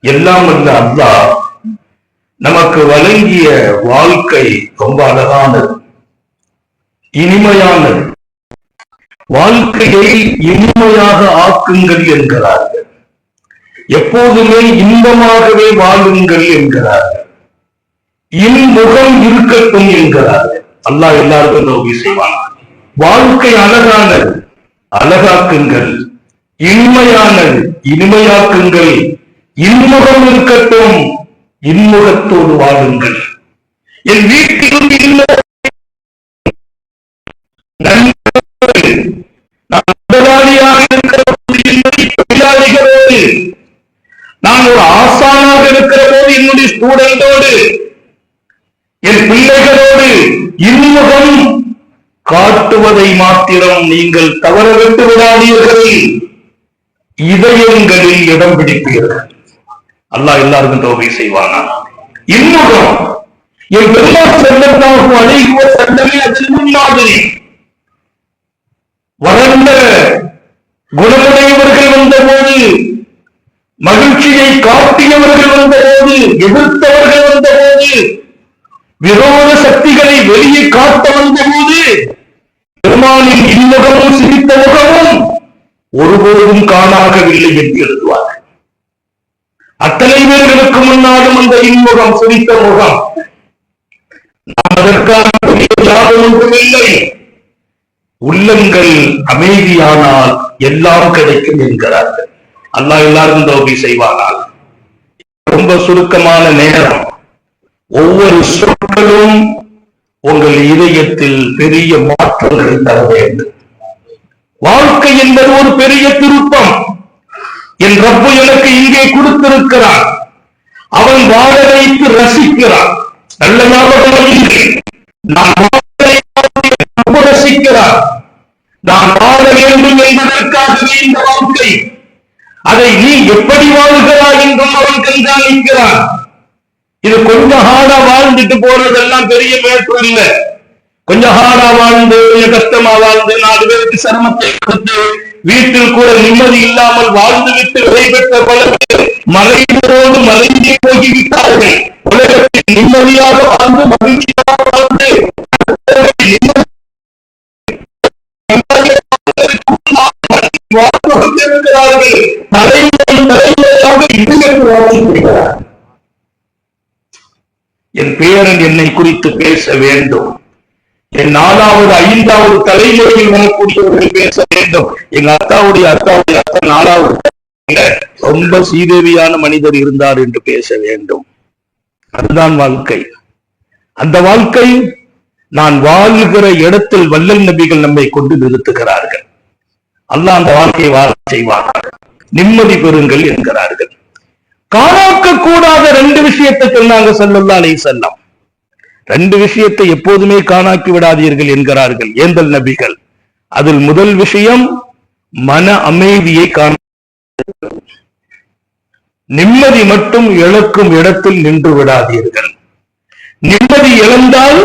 எல்லாம் வந்த அல்லாஹ் நமக்கு வழங்கிய வாழ்க்கை ரொம்ப அழகானது இனிமையானது. வாழ்க்கையை இனிமையாக ஆக்குங்கள் என்கிறார்கள். எப்போதுமே இன்பமாகவே வாழுங்கள் என்கிறார்கள். இன்முகம் இருக்கட்டும் என்கிறார்கள். அல்லாஹ் எல்லாருக்கும் நோக்கி செய்வான். வாழ்க்கை அழகானது அழகாக்குங்கள். இனிமையானது இனிமையாக்குங்கள். இன்முகம் இருக்கட்டும் இன்முகத்தோடு வாழுங்கள். என் வீட்டிலும் இல்லை நான் முதலாளியாக இருக்கிறபோது தொழிலாளிகளோடு நான் ஒரு ஆசானாக இருக்கிற போது என்னுடைய ஸ்டூடெண்டோடு என் பிள்ளைகளோடு இன்முகம் காட்டுவதை மாத்திரம் நீங்கள் தவற விட்டு விடாதீர்கள். இதயங்களில் இடம் பிடிப்பீர்கள். அல்லாஹ் எல்லாருக்கும் தோகை செய்வானா? இன்னொரு என் பெருமாள் செல்லத்தாகும் அழைகுவ செல்லமே அதில் முன்மாதிரி வளர்ந்த குணமுடையவர்கள் வந்தபோது மகிழ்ச்சியை காட்டியவர்கள் வந்தபோது எதிர்த்தவர்கள் வந்தபோது விரோத சக்திகளை வெளியே காட்ட வந்தபோது பெருமானின் இன்முகமும் சிரித்த முகமும் ஒருபோதும் காணாகவில்லை என்கிறது அத்தனை பேர்களுக்கு முன்னாலும் அந்த இன்முகம் சிரித்த முகம். நாம் அதற்கான பெரிய உள்ளங்கள் அமைதியானால் எல்லாம் கிடைக்கும் என்கிறார்கள். அல்லாஹ் எல்லாரும் தோபி செய்வானால் ரொம்ப சுருக்கமான நேரம். ஒவ்வொரு சொற்களும் உங்கள் இதயத்தில் பெரிய மாற்றங்களை தர வேண்டும். வாழ்க்கை என்பது ஒரு பெரிய திருப்பம். என் ரப்பு எனக்கு இங்கே கொடுத்திருக்கிறான் அவன் வாழ வைத்து ரசிக்கிறான் நல்ல ஞாபகம் இல்லை. நான் வாழ ரசிக்கிறான் நான் வாழ வேண்டும் என்பதற்காகவே இந்த வாழ்க்கை. அதை நீ எப்படி வாழ்கிறாய் என்றும் அவன் கண்காணிக்கிறான். இது கொஞ்சம் ஹாடா வாழ்ந்துட்டு போறதெல்லாம் பெரிய மேற்று இல்ல. கொஞ்சம் ஹாடா வாழ்ந்து கஷ்டமா வாழ்ந்து நாலு பேருக்கு சிரமத்தை கொடுத்து வீட்டில் கூட நிம்மதி இல்லாமல் வாழ்ந்து விட்டு விடைபெற்ற பல பேர் மறைந்தோடு மறைந்தே போய்விட்டார்கள் உலகத்தில் நிம்மதியாக வாழ்ந்து மகிழ்ச்சியாக வாழ்ந்து நிம்மதி- வாழ்ந்து கொண்டிருக்கிறார்கள் தலைமுறை தலைமுறையாக வருகிறார் என் பேரன் என்னை குறித்து பேச வேண்டும் என் நாலாவது ஐந்தாவது தலைமுறையில் வரக்கூடியவர்கள் பேச வேண்டும். எங்க அத்தாவுடைய அத்தாவுடைய அத்தா நாலாவது. ரொம்ப சீதேவியான மனிதர் இருந்தார் என்று பேச வேண்டும். அதுதான் வாழ்க்கை. அந்த வாழ்க்கை நான் வாழ்கிற இடத்தில் வல்லல் நபிகள் நம்மை கொண்டு நிறுத்துகிறார்கள். அல்ல அந்த வாழ்க்கையை வாழ செய்வார்கள் நிம்மதி பெறுங்கள் என்கிறார்கள். காணாக்க கூடாத ரெண்டு விஷயத்தை சொன்னாங்க ஸல்லல்லாஹு அலை செல்லம் ரெண்டு விஷயத்தை எப்போதுமே காணாக்கி விடாதீர்கள் என்கிறார்கள் ஏந்தல் நபிகள். அதில் முதல் விஷயம் மன அமைதியை காண நிம்மதி மட்டும் இழக்கும் இடத்தில் நின்று விடாதீர்கள். நிம்மதி இழந்தால்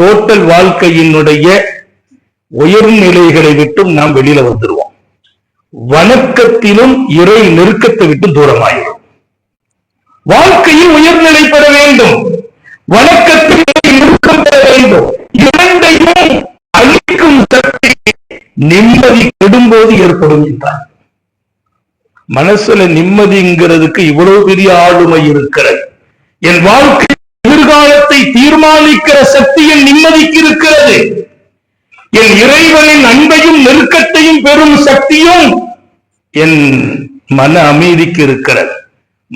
டோட்டல் வாழ்க்கையினுடைய உயர்நிலைகளை விட்டும் நாம் வெளியில வந்துடுவோம் வணக்கத்திலும் இறை நெருக்கத்தை விட்டு தூரமாயிடும் வாழ்க்கையில் உயர்நிலை பெற வேண்டும். வணக்கத்தில் நெருக்கம் பெற வேண்டும். இரண்டையும் அழிக்கும் சக்தி நிம்மதி கெடும்போது ஏற்படும் என்றார். மனசுல நிம்மதிங்கிறதுக்கு இவ்வளவு பெரிய ஆளுமை இருக்கிறது. என் வாழ்க்கை எதிர்காலத்தை தீர்மானிக்கிற சக்தியில் நிம்மதிக்கு இருக்கிறது. என் இறைவனின் அன்பையும் நெருக்கத்தையும் பெறும் சக்தியும் என் மன அமைதிக்கு இருக்கிறது.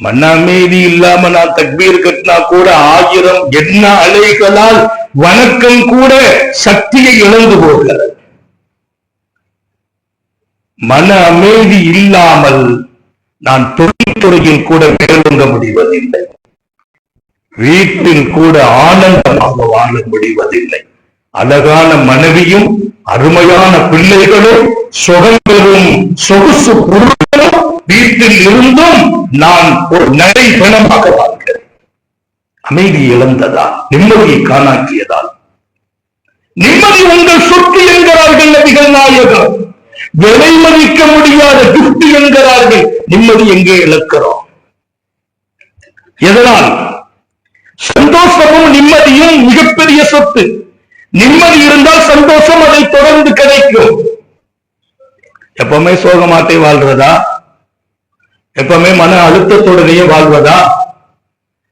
மன அமைதி இல்லாம நான் தக்பீர் கட்டினா கூட ஆயிரம் என்ன அலைகளால் வணக்கம் கூட சக்தியை இழந்து போகிறது மன அமைதி இல்லாமல் நான் தொழில்துறையில் கூட மேலோங்க முடிவதில்லை. வீட்டில் கூட ஆனந்தமாக வாழ முடிவதில்லை. அழகான மனைவியும் அருமையான பிள்ளைகளும் சுகங்களும் சொகுசு பொருட்களும் வீட்டில் இருந்தும் நான் ஒரு நடைபெணமாக வாழ்கிறேன். அமைதி இழந்ததால் நிம்மதியை காணாக்கியதால் நிம்மதி உங்கள் சொத்து என்கிறார்கள் நபிகள் நாயகம். விலை மதிக்க முடியாத திருப்தி என்கிறார்கள். நிம்மதி எங்கே இழக்கிறோம்? எதனால்? சந்தோஷமும் நிம்மதியும் மிகப்பெரிய சொத்து. நிம்மதி இருந்தால் சந்தோஷம் அதை தொடர்ந்து கிடைக்கும். எப்பவுமே சோகமாட்டே வாழ்றதா? எப்பவுமே மன அழுத்தத்துடனேயே வாழ்வதா?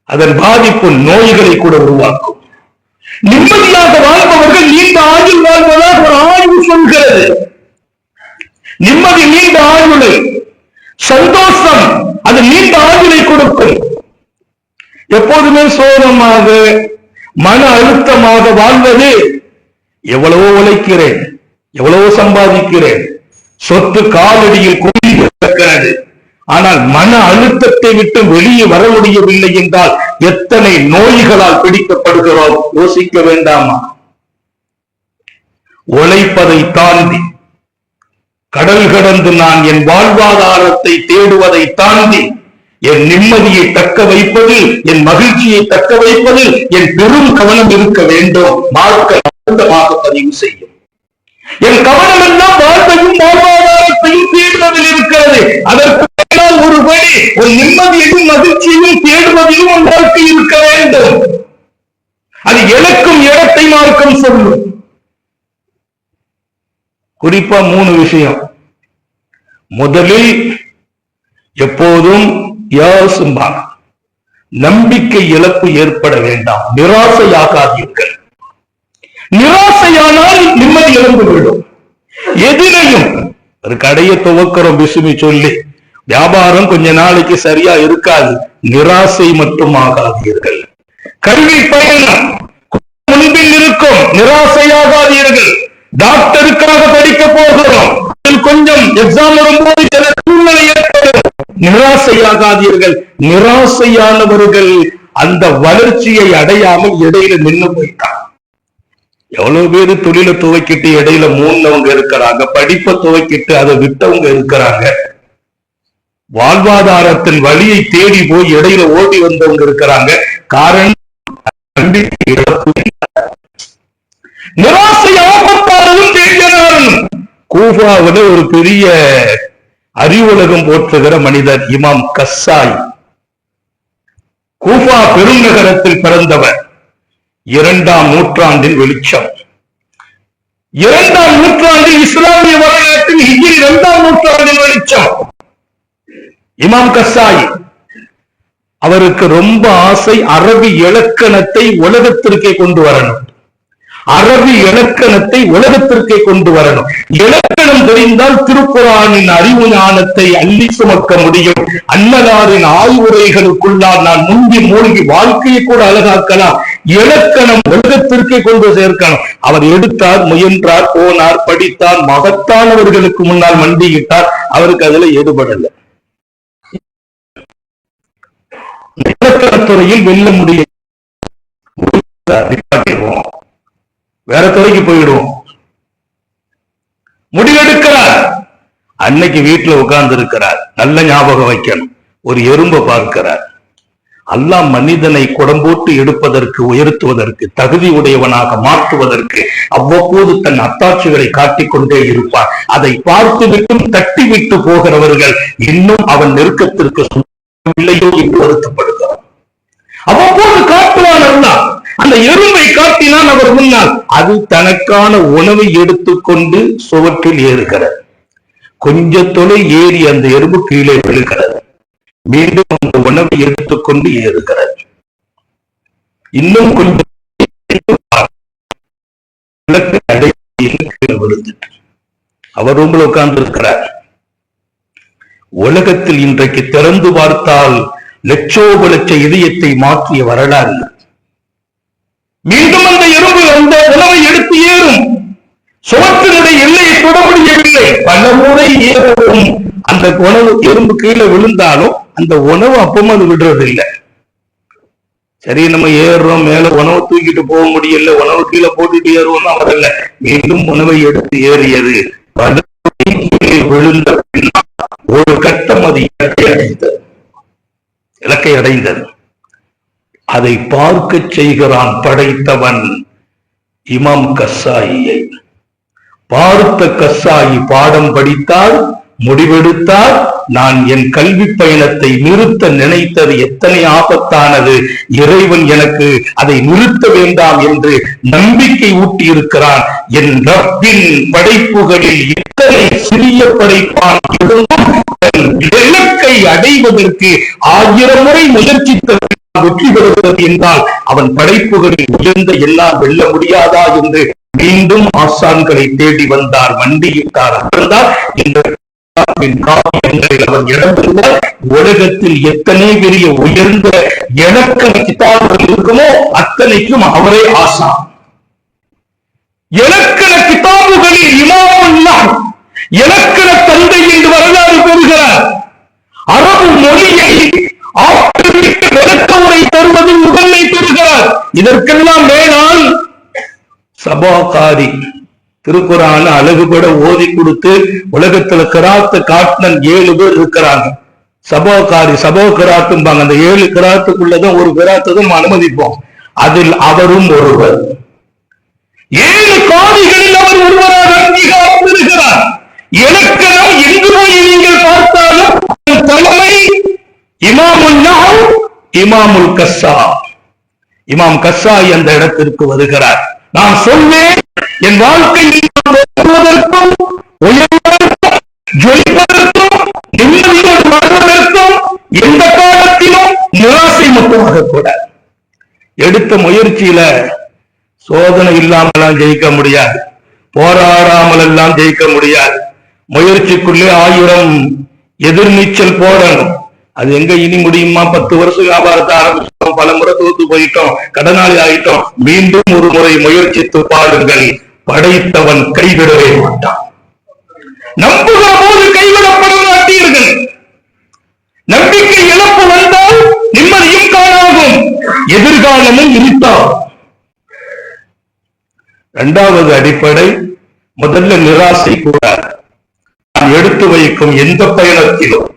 அதன் பாதிப்பு நோய்களை கூட உருவாக்கும். நிம்மதியாக வாழ்பவர்கள் நீண்ட ஆயுள் வாழ்வதாக ஒரு ஆய்வு சொல்கிறது. நிம்மதி நீண்ட ஆயுளை சந்தோஷம் அது நீண்ட ஆயுளை கொடுக்கும். எப்போதுமே சோகமாக மன அழுத்தமாக வாழ்வது எவ்வளவோ உழைக்கிறேன் எவ்வளவோ சம்பாதிக்கிறேன். சொத்து காலடியில் குவிந்து கிடக்கிறது. ஆனால் மன அழுத்தத்தை விட்டு வெளியே வர முடியவில்லை என்றால் எத்தனை நோய்களால் பிடிக்கப்படுகிறோம்? யோசிக்க வேண்டாமா? உழைப்பதை தாண்டி கடல் கடந்து நான் என் வாழ்வாதாரத்தை தேடுவதை தாண்டி என் நிம்மதியை தக்க வைப்பதில் என் மகிழ்ச்சியை தக்க வைப்பதில் என் பெரும் கவனம் இருக்க வேண்டும். மார்க்க அழுத்தமாக பதிவு செய்யும். என் கவனம் எல்லாம் வாழ்வையும் வாழ்வாதாரத்தையும் தேடுவதில் இருக்கிறது. அதற்கு ஒரு வழி ஒரு நிம்மதியையும் மகிழ்ச்சியையும் தேடுவதிலும் உன் வாழ்க்கை இருக்க வேண்டும். அது எனக்கும் இடத்தை மார்க்கம் சொல்லும். குறிப்பா மூணு விஷயம். முதலில் எப்போதும் யாசும்பாங்க நம்பிக்கை இழப்பு ஏற்பட வேண்டாம். நிராசையாகாதீர்கள். நிராசையானால் நிம்மதி இழந்து விடும். எதிரையும் ஒரு கடையை துவக்கிறோம் பிசுமி சொல்லி வியாபாரம் கொஞ்ச நாளைக்கு சரியா இருக்காது. நிராசை மட்டும் ஆகாதீர்கள். கல்வி பயணம் முன்பில் இருக்கும். நிராசையாகாதீர்கள். டாக்டருக்காக படிக்க போகிறோம். கொஞ்சம் எக்ஸாம் வரும்போது சில சூழ்நிலை நிராசையாகாதீர்கள். நிராசையானவர்கள் அந்த வளர்ச்சியை அடையாமல் இடையில நின்னு போயிட்டான் எவ்வளவு பேரு தொழிலை துவக்கிட்டு இடையில மூணவங்க இருக்கிறாங்க படிப்பை துவக்கிட்டு அதை விட்டவங்க இருக்கிறாங்க. வாழ்வாதாரத்தின் வழியை தேடி போய் இடையில ஓடி வந்தவங்க இருக்கிறாங்க. காரணம் நம்பிக்கை இழப்பு நிராசை கூஃபாவில ஒரு பெரிய அறிவுலகம் போற்றுகிற மனிதர் இமாம் கஸ்ஸாய். கூஃபா பெருநகரத்தில் பிறந்தவர். இரண்டாம் நூற்றாண்டின் வெளிச்சம். இரண்டாம் நூற்றாண்டில் இஸ்லாமிய வரலாற்றில் ஹிஜ்ரி இரண்டாம் நூற்றாண்டின் வெளிச்சம். இமாம் கஸ்ஸாய் அவருக்கு ரொம்ப ஆசை அரபி இலக்கணத்தை உலகத்திற்கே கொண்டு வரணும். அரபி இலக்கணத்தை உலகத்திற்கே கொண்டு வரணும். இலக்கணம் தெரிந்தால் திருக்குறானின் அறிவு ஞானத்தை அள்ளி சுமக்க முடியும். அன்னலாரின் ஆய்வுரைகளுக்குள்ளால் நான் முந்தி மூழ்கி வாழ்க்கையை கூட அழகாக்கலாம். இலக்கணம் உலகத்திற்கே கொண்டு சேர்க்கணும். அவர் எடுத்தார் முயன்றார் போனார் படித்தார் மகத்தானவர்களுக்கு முன்னால் மண்டியிட்டார். அவருக்கு அதுல ஈடுபடல. இலக்கணத்துறையில் வெல்ல முடியும் வேற துறைக்கு போயிடுவோம். முடிவெடுக்கிறார். அன்னைக்கு வீட்டுல உட்கார்ந்து இருக்கிறார் நல்ல ஞாபகம் வைக்கணும். ஒரு எறும்பை பார்க்கிறார். அல்லாஹ் மனிதனை குடம்போட்டு எடுப்பதற்கு உயர்த்துவதற்கு தகுதி உடையவனாக மாற்றுவதற்கு அவ்வப்போது தன் அத்தாட்சிகளை காட்டிக்கொண்டே இருப்பார். அதை பார்த்து விட்டும் தட்டி விட்டு போகிறவர்கள் இன்னும் அவன் நெருக்கத்திற்கு இல்லையோ என்று வருத்தப்படுகிறார். அவ்வப்போது காட்டுவான் அல்லாஹ் அந்த எறும்பை காட்டினான் அவர் முன்னால். அது தனக்கான உணவை எடுத்துக்கொண்டு சுவற்றில் ஏறுகிறது. கொஞ்ச தொலை ஏறி அந்த எறும்பு கீழே விழுகிறது. மீண்டும் அந்த உணவை எடுத்துக்கொண்டு ஏறுகிறது. இன்னும் கொஞ்சம் கீழே விழுந்துட்டு. அவர் ரூம்ல உட்கார்ந்து இருக்கிறார் உலகத்தில் இன்றைக்கு திறந்து பார்த்தால் லட்சோப லட்ச இதயத்தை மாற்றிய வரலாறு மீண்டும் அந்த எறும்பு அந்த உணவை எடுத்து ஏறும். சுவற்றினுடைய எல்லையை தொட முடியவில்லை. பல முறை ஏறவும் அந்த உணவு எறும்பு கீழே விழுந்தாலும் அந்த உணவு அப்பவும் அது விடுறது இல்லை சரி நம்ம ஏறுறோம் மேல உணவு தூக்கிட்டு போக முடியல உணவு கீழே போட்டுட்டு ஏறுவோம்னா வரல. மீண்டும் உணவை எடுத்து ஏறியது. விழுந்த பின்னால் ஒரு கட்டம் அது இலக்கை அடைந்தது. இலக்கை அடைந்தது. அதை பார்க்க செய்கிறான் படைத்தவன் இமாம் கசாயியை பார்த்த கசாயி பாடம் படித்தால் முடிவெடுத்தால் நான் என் கல்வி பயணத்தை நிறுத்த நினைத்தது எத்தனை ஆபத்தானது இறைவன் எனக்கு அதை நிறுத்த வேண்டாம் என்று நம்பிக்கை ஊட்டி இருக்கிறான் என் ரப்பின் படைப்புகளில் இத்தனை சிறிய படைப்பான் இருந்தும் தன் இலக்கை அடைவதற்கு ஆயிரம் முறை முயற்சித்த வெற்றி பெறுகிறது என்றால் அவன் படைப்புகளில் உயர்ந்த எல்லாம் வெல்ல முடியாதா என்று மீண்டும் ஆசான்களை தேடி வந்தார் மண்டியிட்டார் அவர்தான் இந்த காவியங்களில் அவர் இடம் உலகத்தில் எத்தனை பெரிய உயர்ந்த இலக்கண கிதாபுகள் இருக்குமோ அத்தனைக்கும் அவரே ஆசான். இலக்கண கிதாபுகளில் இமாமுல்லா இலக்கண தந்தை என்று வரலாறு பெறுகிறார். அரபு மொழியை உரை தருவதில் முதன்மை பெறுகிறார் இதற்கெல்லாம் வேணால் சபாகாரி திருக்குறான அழகுபட ஓதி கொடுத்து உலகத்துல கிராத்து காட்டினன் ஏழு பேர் இருக்கிறாங்க. சபோகாரி சபோ கிராத்தும்பாங்க அந்த ஏழு கிராத்துக்குள்ளதான் ஒரு கிராத்ததும் அனுமதிப்போம். அதில் அவரும் ஒருவர். ஏழு காதிகளில் அவர் ஒருவராக அங்கீகாரம் பெறுகிறார். எனக்கெல்லாம் எங்கு போய் நீங்கள் பார்த்தாலும் தலைமை இமாமுன்னா இமாமுல் கஸ்ஸா. இமாம் கஸ்ஸா அந்த இடத்திற்கு வருகிறார். நான் சொல்வேன் என் வாழ்க்கையில் நான் உயர்வதற்கும் ஜொலிப்பதற்கும் நிம்மதியோடு வாழ்வதற்கும் எந்த காலத்திலும் நிராசை மட்டுமாக கூட எடுத்த முயற்சியில சோதனை இல்லாமலாம் ஜெயிக்க முடியாது. போராடாமல் எல்லாம் ஜெயிக்க முடியாது. முயற்சிக்குள்ளே ஆயிரம் எதிர்நீச்சல் போடணும். அது எங்க இனி முடியுமா? பத்து வருஷம் வியாபாரத்தை ஆரம்பிச்சோம் பல முறை தோத்து போயிட்டோம். கடனாளி ஆயிட்டோம். மீண்டும் ஒரு முறை முயற்சித்து பாருங்கள். படைத்தவன் கைவிடவே மாட்டான். நம்புகிற போது கைவிடப்பட மாட்டீர்கள் நம்பிக்கை இழப்பு வந்தால் நிம்மதியும் காணாகும். எதிர்காலமும் இருட்டாகும் இரண்டாவது அடிப்படை முதல்ல நிராசை கூடாது. நான் எடுத்து வைக்கும் எந்த பயணத்திலும்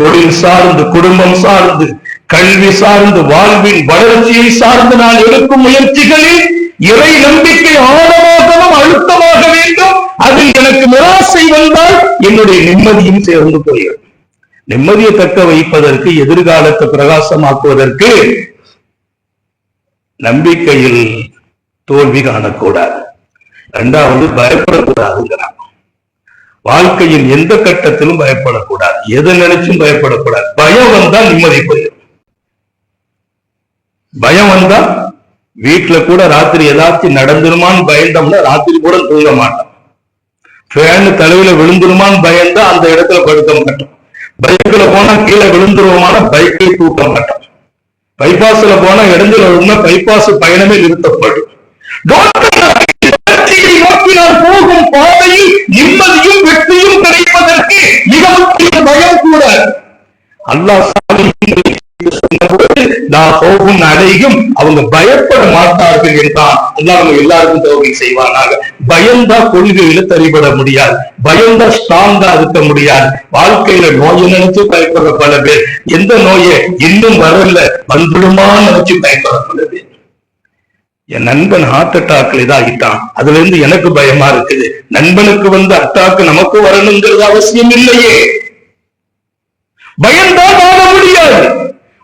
தொழில் சார்ந்து குடும்பம் சார்ந்து கல்வி சார்ந்து வாழ்வின் வளர்ச்சியை சார்ந்து நான் எடுக்கும் முயற்சிகளில் இறை நம்பிக்கை ஆழமாகவும் அழுத்தமாக வேண்டும். அதில் எனக்கு நிராசை வந்தால் என்னுடைய நிம்மதியும் சேர்ந்து போயிடும். நிம்மதியை தக்க வைப்பதற்கு எதிர்காலத்தை பிரகாசமாக்குவதற்கு நம்பிக்கையில் தோல்வி காணக்கூடாது. இரண்டாவது பயப்படக்கூடாதுங்கிறான். வாழ்க்கையின் எந்த கட்டத்திலும் பயப்படக்கூடாது. எதை நினைச்சும் பயப்படக்கூடாது. பயம் வந்தா நிம்மதி போயிடும். பயம் வந்தா வீட்டுல கூட ராத்திரி ஏதாச்சும் நடந்துருமான்னு பயந்தோம்னா ராத்திரி கூட தூங்க மாட்டோம். ஃபேனு தலையில விழுந்துருமான்னு பயந்தா அந்த இடத்துல படுக்க மாட்டோம். பைக்ல போனா கீழே விழுந்துருவோமான பைக்கை தூக்க மாட்டோம். பைபாஸ்ல போனா இடத்துல விழுந்தா பைபாஸ் பயணமே நிறுத்தப்படும். நான் போகும் பாதையில் நிம்மதியும் வெற்றியும் கிடைப்பதற்கு மிக முக்கிய பயம் கூட. அல்லாஹ் நான் போகும் அடையும் அவங்க பயப்பட மாட்டார்கள் என்றான். அல்லாஹ் அவங்க எல்லாருக்கும் தோல்வி செய்வானாக. பயந்தா கொள்கையில தரிபட முடியாது. பயந்தா ஸ்ட்ராங்கா இருக்க முடியாது. வாழ்க்கையில நோயை நினைச்சு பயப்படுற பல பேர். எந்த நோயை இன்னும் வரல. வந்துடுமான்னு நினைச்சு பயப்படுற பல பேர். என் நண்பன் ஹார்ட் அட்டாக்ல இதாகிட்டான் அதுல இருந்து எனக்கு பயமா இருக்குது. நண்பனுக்கு வந்து அட்டாக்கு நமக்கு வரணுங்கிறது அவசியம் இல்லையே. பயந்தால் வாழ முடியாது.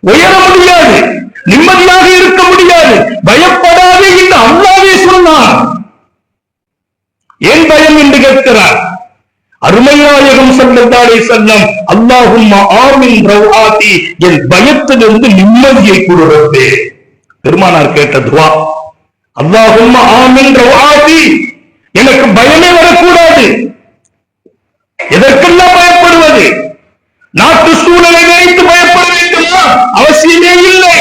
உயர முடியாது. நிம்மதியாக இருக்க முடியாது. பயப்படாதே என்று அல்லாவே சொன்னான். ஏன் பயம் என்று கேட்கிறார்? அருமைநாயகம் சல்லல்லாஹு செல்லம் அல்லாஹும் ஆமின் ரவ்ஆதி என் பயத்திலிருந்து நிம்மதியை கொடுறது பெருமானார் கேட்ட துவா அல்லாஹும் ஆமின் ரவ்ஆதி எனக்கு பயமே வரக்கூடாது. எதற்கெல்லாம் பயப்படுவது? நாட்டு சூழலை நினைத்து பயப்பட வேண்டுமா? அவசியமே இல்லை.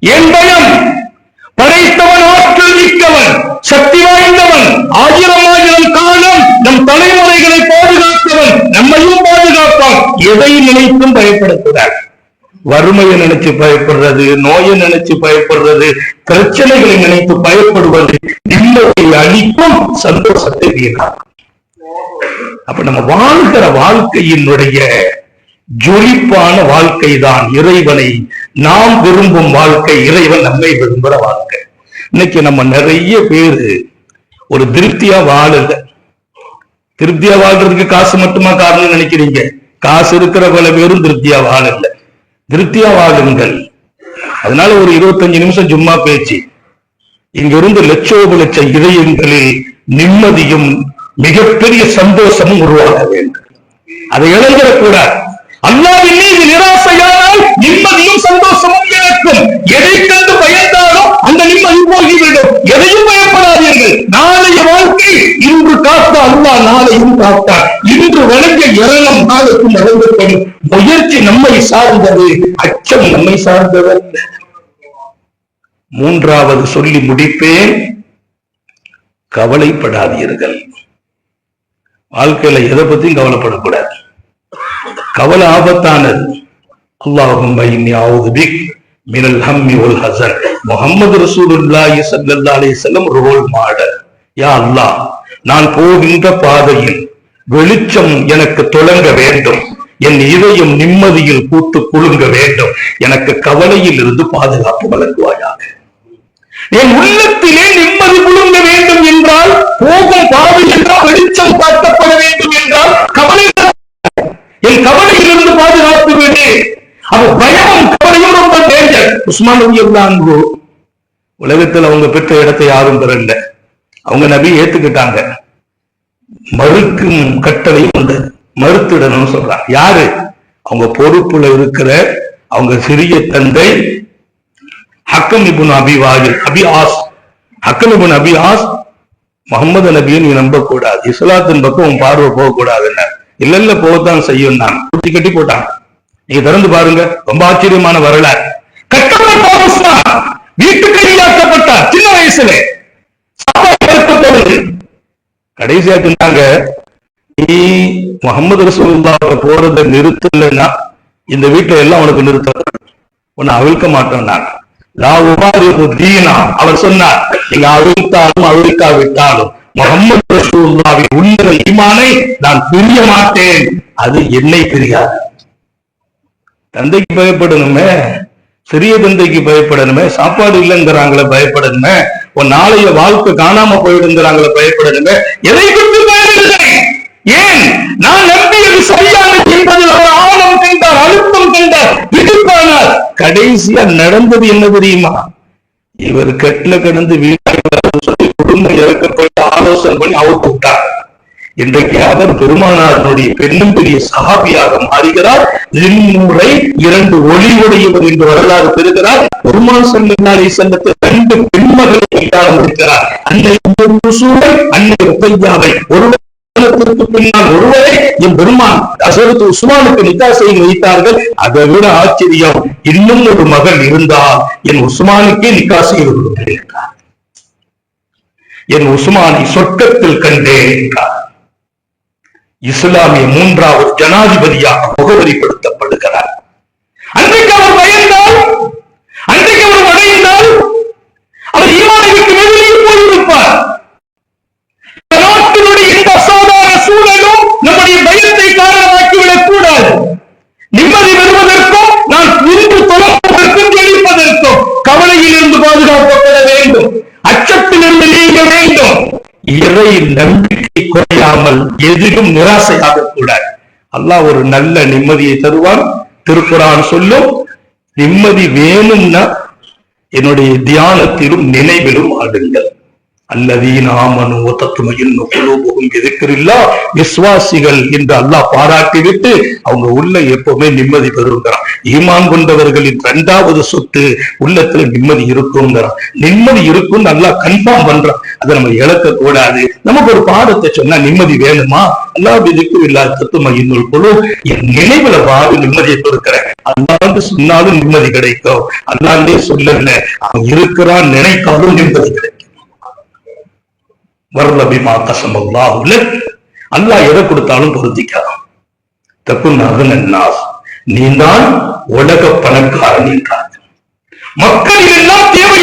என் பயம் படைத்தவன் ஆற்றல் மிக்கவன் சக்தி வாய்ந்தவன் ஆயிரம் ஆயிரம் காலம் நம் தலைமுறைகளை பாதுகாத்தவன் நம்மையும் பாதுகாப்பான். எதை நினைத்தும் பயப்படக்கூடாது. வறுமையை நினைச்சு பயப்படுறது நோயை நினைச்சு பயப்படுறது பிரச்சனைகளை நினைத்து பயப்படுவது நிம்மதியை அளிக்கும் சந்தோஷத்தை வீணாக்கும். அப்ப நம்ம வாழ்கிற வாழ்க்கையினுடைய ஜொலிப்பான வாழ்க்கை தான் இறைவனை நாம் விரும்பும் வாழ்க்கை இறைவன் நம்மை விரும்புற வாழ்க்கை. இன்னைக்கு நம்ம நிறைய பேரு ஒரு திருப்தியா வாழல. திருப்தியா வாழ்றதுக்கு காசு மட்டுமா காரணம் நினைக்கிறீங்க? காசு இருக்கிற பல பேரும் திருப்தியா வாழல. திருப்தியா வாழுங்கள் அதனால ஒரு இருபத்தஞ்சு நிமிஷம் சும்மா பேச்சு. இங்கிருந்து லட்சோப லட்ச இதயங்களில் நிம்மதியும் மிகப்பெரிய சந்தோஷமும் உருவாக வேண்டும். அதை இழந்துடக்கூடாது. அல்லாவின் மீது நிராசையானால் நிம்மதியும் சந்தோஷமும் இழக்கும் எதை கண்டு பயந்தாலும் அந்த நிம்மதி போகிவிடும். எதையும் பயப்படாதீர்கள். நாளைய வாழ்க்கை இன்று காத்த அல்லா நாளையும் காத்தார். இன்று வழங்கிய இரணம் நாளுக்கு முயற்சி நம்மை சார்ந்தது அச்சம் நம்மை சார்ந்ததல்ல மூன்றாவது சொல்லி முடிப்பேன். கவலைப்படாதீர்கள். வாழ்க்கையில எதை பத்தியும் கவலைப்படக்கூடாது. கவலை ஆபத்தானது. அல்லாஹும் பிக் மினல் ஹம்மி ஒல் ஹசர். முகமது ரசூலுல்லாஹி ஸல்லல்லாஹு அலைஹி வஸல்லம் ரோல் மாடல். யா அல்லாஹ் நான் போகின்ற பாதையில் வெளிச்சம் எனக்கு தொடங்க வேண்டும். என் இதயம் நிம்மதியில் கூத்து குழுங்க வேண்டும். எனக்கு கவலையில் இருந்து பாதுகாப்பு வழங்குவாயாக. என் உள்ளத்திலே நிம்மதி குழுங்க வேண்டும் என்றால் போகும் பாவை என்றால் வெளிச்சம் காட்டப்பட வேண்டும் என்றால் கவலை என் கவலையிலிருந்து பாதுகாத்து விடு. அவ பயமும் கவலையும் ரொம்ப டேஞ்சர் உஸ்மான் உலகத்தில் அவங்க பெற்ற இடத்தை யாரும் பெறல. அவங்க நபி ஏத்துக்கிட்டாங்க. மறுக்கும் கட்டளை உண்டு. மறுத்திடணும்னு சொல்றாங்க. யாரு? அவங்க பொறுப்புல இருக்கிற அவங்க சிறிய தந்தை ஹக்கம் இபுன் அபி அபிஆஸ் ஹக்கம் இபுன் அபிஆஸ் முகமது நபியை நீ நம்பக்கூடாது. இஸ்லாத்தின் பக்கம் உன் பார்வை போகக்கூடாதுன்னு. இல்ல இல்ல போகத்தான் செய்யும் நான் குட்டி கட்டி போட்டான் நீங்க திறந்து பாருங்க. ரொம்ப ஆச்சரியமான வரலாறு. கட்டப்பட்ட வீட்டுக்கு ஈடாக்கப்பட்டார் சின்ன வயசுல. கடைசியா சொன்னாங்க நீ முகமது ரசூல்லாவை போறதை நிறுத்தலைன்னா இந்த வீட்டுல எல்லாம் உனக்கு நிறுத்த உன்னை அவிழ்க்க மாட்டோம் நான். லா தீனா அவர் சொன்னார் நீங்க அவிழ்த்தாலும் அவிழ்க்காவிட்டாலும் முகமது ரசூல்லாவின் உள்ள ஈமானை நான் பிரிய மாட்டேன். அது என்னை பிரியாது. தந்தைக்கு பயப்படணுமே சிறிய தந்தைக்கு பயப்படணுமே சாப்பாடு இல்லைங்கிறாங்களே பயப்படணுமே உன் நாளைய வாழ்க்கை காணாம போயிடுங்கிறாங்களே பயப்படுங்க எதை குறித்து பயனில்லை ஏன்? நான் நம்பியது சரியானது என்பதில் அவர் ஆழம் கண்டார் அழுத்தம் கண்டார் பிடிப்பானார் கடைசியா நடந்தது என்ன தெரியுமா? இவர் கட்டில கடந்து வீணாக சொல்லி குடும்பம் இறக்கப்பட்டு ஆலோசனை பண்ணி அவுத்து விட்டார். இன்றைக்கு அவர் பெருமானாரனுடைய பெண்ணும் பெரிய சகாபியாக மாறுகிறார். இம்முறை இரண்டு ஒளிவுடையவர் என்று வரலாறு பெறுகிறார். பெருமான் செல்லாலை செல்லத்தை ரெண்டு பெண்மகளை கையாள முடிக்கிறார் அன்னை சூழல் அன்னை உப்பையாவை. ஒருவர் பின்னால் ஒருவரை என் பெருமான் அசரத்து உஸ்மானுக்கு நிக்கா செய்து வைத்தார்கள். அதை விட ஆச்சரியம் இன்னும் ஒரு மகள் இருந்தால் என் உஸ்மானுக்கே நிக்கா செய்து என் உஸ்மானை சொர்க்கத்தில் கண்டேன் என்றார். இஸ்லாமிய மூன்றாவது ஜனாதிபதியாக முகவரிப்படுத்தப்படுகிறார் அன்றைக்கு அவர் பயந்தால் அன்றைக்கு அவர் அடைந்தால் அவர் ஈமானை விட்டு வெளியே போயிருப்பார் இந்த நாட்டினுடைய இந்த அசாதாரண சூழலும் நம்முடைய பயத்தை காரணமாக்கிவிடக் கூடாது நிம்மதி பெறுவதற்கும் நான் இன்று தொடர்வதற்கும் ஜெயிப்பதற்கும் கவலையில் இருந்து பாதுகாக்கப்பட வேண்டும் அச்சத்திலிருந்து நீங்க வேண்டும் இறை நம்பிக்கை குறையாமல் எதிலும் நிராசையாக கூடாது அல்லாஹ் ஒரு நல்ல நிம்மதியை தருவான். திருக்குறான் சொல்லும் நிம்மதி வேணும்னா என்னுடைய தியானத்திலும் நினைவிலும் ஆடுங்கள். அல்லதீன ஆமனு தத்துமையின் குலூபுகும் எதிர்க்கிறில்லா விஸ்வாசிகள் என்று அல்லாஹ் பாராட்டிவிட்டு அவங்க உள்ள எப்பவுமே நிம்மதி பெறுங்கிறான். ஈமான் கொண்டவர்களின் இரண்டாவது சொத்து உள்ளத்துல நிம்மதி இருக்குங்கிறான். நிம்மதி இருக்கும்னு நல்லா கன்ஃபார்ம் பண்றான். அதை நம்ம இழக்க கூடாது நமக்கு ஒரு பாடத்தை சொன்னா நிம்மதி வேணுமா? அல்லாஹ் இல்லாத இல்லா இன்னொரு குழு. என் நினைவுல வாழ நிம்மதியை கொடுக்கிறேன். அல்லாண்டு சொன்னாலும் நிம்மதி கிடைக்கும். அல்லாண்டே சொல்லல அவன் இருக்கிறான் நினைத்தாலும் நிம்மதி கிடைக்கும். வரலபிமா உள்ள அல்லாஹ் எதை கொடுத்தாலும் பொருத்திக்கலாம் தக்குன் நீ தான் உலக பணக்காரன் என்றார். மக்கள் எல்லாம் தேவை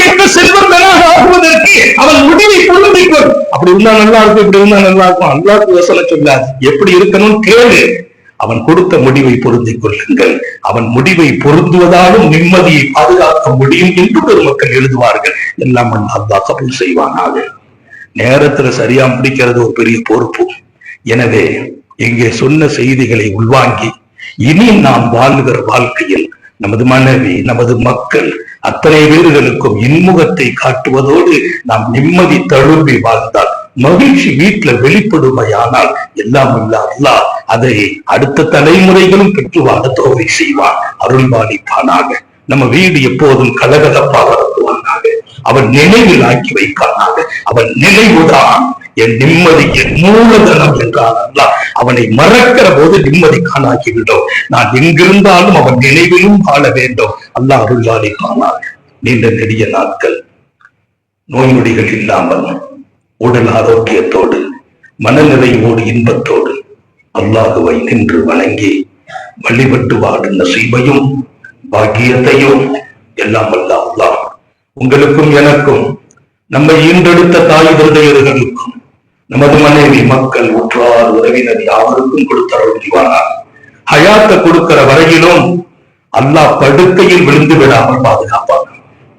அப்படி இருந்தா நல்லா இருக்கும் இப்படி இருந்தா நல்லா இருக்கும். அல்லாஹ்க்கு யோசனை சொல்லாது எப்படி இருக்கணும்னு கேளு. அவன் கொடுத்த முடிவை பொருந்திக் கொள்ளுங்கள். அவன் முடிவை பொருந்துவதாலும் நிம்மதியை பாதுகாக்க முடியும் என்று பெருமக்கள் எழுதுவார்கள். எல்லாம் அல்லாஹ் கபூல் செய்வானாக. நேரத்துல சரியா முடிக்கிறது ஒரு பெரிய பொறுப்பு. எனவே இங்கே சொன்ன செய்திகளை உள்வாங்கி இனி நாம் வாழ்கிற வாழ்க்கையில் நமது மனைவி நமது மக்கள் அத்தனை பேர்களுக்கும் இன்முகத்தை காட்டுவதோடு நாம் நிம்மதி தழும்பி வாழ்ந்தால் மகிழ்ச்சி வீட்டுல வெளிப்படுமையானால் எல்லாம் இல்ல அல்லாஹ் அதை அடுத்த தலைமுறைகளும் பெற்று வாழ தோவை செய்வான். அருள்பாலிப்பானாக நம்ம வீடு எப்போதும் கலகலப்பாக நடத்துவானாக அவன் நினைவில் ஆக்கி வைப்பானாக. அவன் நினைவுதான். என் நிம்மதி என் மூலதனம் என்றான் அல்லா அவனை மறக்கிற போது நிம்மதி காணாக்கிவிடும் நான் எங்கிருந்தாலும் அவன் நினைவிலும் வாழ வேண்டும். அல்லாஹ் காணார் நீண்ட நெடிய நாட்கள். நோய் நொடிகள் இல்லாமல் உடல் ஆரோக்கியத்தோடு மனநிறைவோடு இன்பத்தோடு அல்லாஹுவை நின்று வணங்கி வழிபட்டு வாடும் நசீபையும் பாக்கியத்தையும் எல்லாம் வல்ல அல்லாஹ் உங்களுக்கும் எனக்கும் நம்மை ஈன்றெடுத்த தாய் தந்தையர்களுக்கும் நமது மனைவி மக்கள் உற்றார் உறவினர் யாவருக்கும் கொடுத்தருள் புரிவானார் ஹயாத்த கொடுக்கிற வரையிலும் அல்லாஹ் படுக்கையில் விழுந்து விடாமல் பாதுகாப்பார்.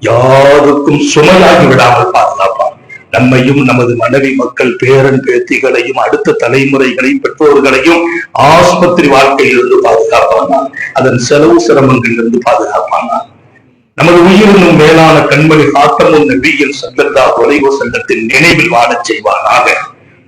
யாருக்கும் சுமையாகி விடாமல் பாதுகாப்பான் நம்மையும் நமது மனைவி மக்கள் பேரன் பேத்திகளையும் அடுத்த தலைமுறைகளையும் பெற்றோர்களையும் ஆஸ்பத்திரி வாழ்க்கையிலிருந்து பாதுகாப்பானா அதன் செலவு சிரமங்களிலிருந்து பாதுகாப்பானா நமது உயிரினும் மேலான கண்மணி காத்தமும் நபியில் சங்கத்தா தொலைவு சங்கத்தின் நினைவில் வாழச் செய்வானாக.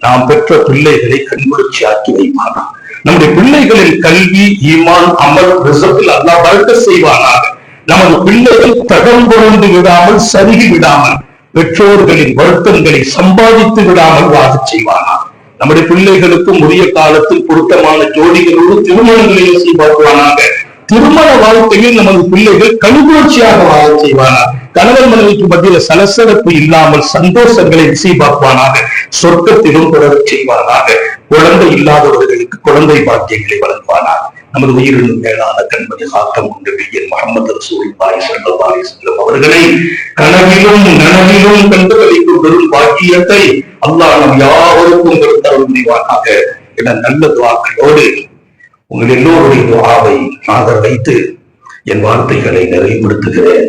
நாம் பெற்ற பிள்ளைகளை கண்குளிர்ச்சி ஆக்கி வைப்பானா? நம்முடைய பிள்ளைகளின் கல்வி ஈமான் அமல் ரிசப்பில் அல்லா வளர்க்க செய்வானாக. நமது பிள்ளைகள் தகம்புரண்டு விடாமல் சருகி விடாமல் பெற்றோர்களின் வருத்தங்களை சம்பாதித்து விடாமல் வாக செய்வானா? நம்முடைய பிள்ளைகளுக்கும் உரிய காலத்தில் பொருத்தமான ஜோடிகளோடு திருமணங்களை செய்வாக்குவானாக திருமண வாழ்க்கையில் நமது பிள்ளைகள் கண்குளிர்ச்சியாக வாழ செய்வானா கணவன் மனைவிக்கு மத்தியில சலசலப்பு இல்லாமல் சந்தோஷங்களை நசீபாக்குவானாக சொர்க்கத்திலும் தொடரச் செய்வானாக குழந்தை இல்லாதவர்களுக்கு குழந்தை பாக்கியங்களை வழங்குவானாக. நமது உயிரினும் மேலான கண்பதி ஆக்கம் கொண்டு வெய்யன் முகமது ரசூல் பாய் சல்லாஹி செல்லும் அவர்களை கனவிலும் நனவிலும் கண்டுகளை பெரும் பாக்கியத்தை அல்லாஹ் நம் யாவருக்கும் தரும் முடிவானாக என நல்ல துவாக்களோடு உங்கள் எல்லோருடைய துவாவை ஆதரவைத்து என் வார்த்தைகளை நிறைவுபடுத்துகிறேன்.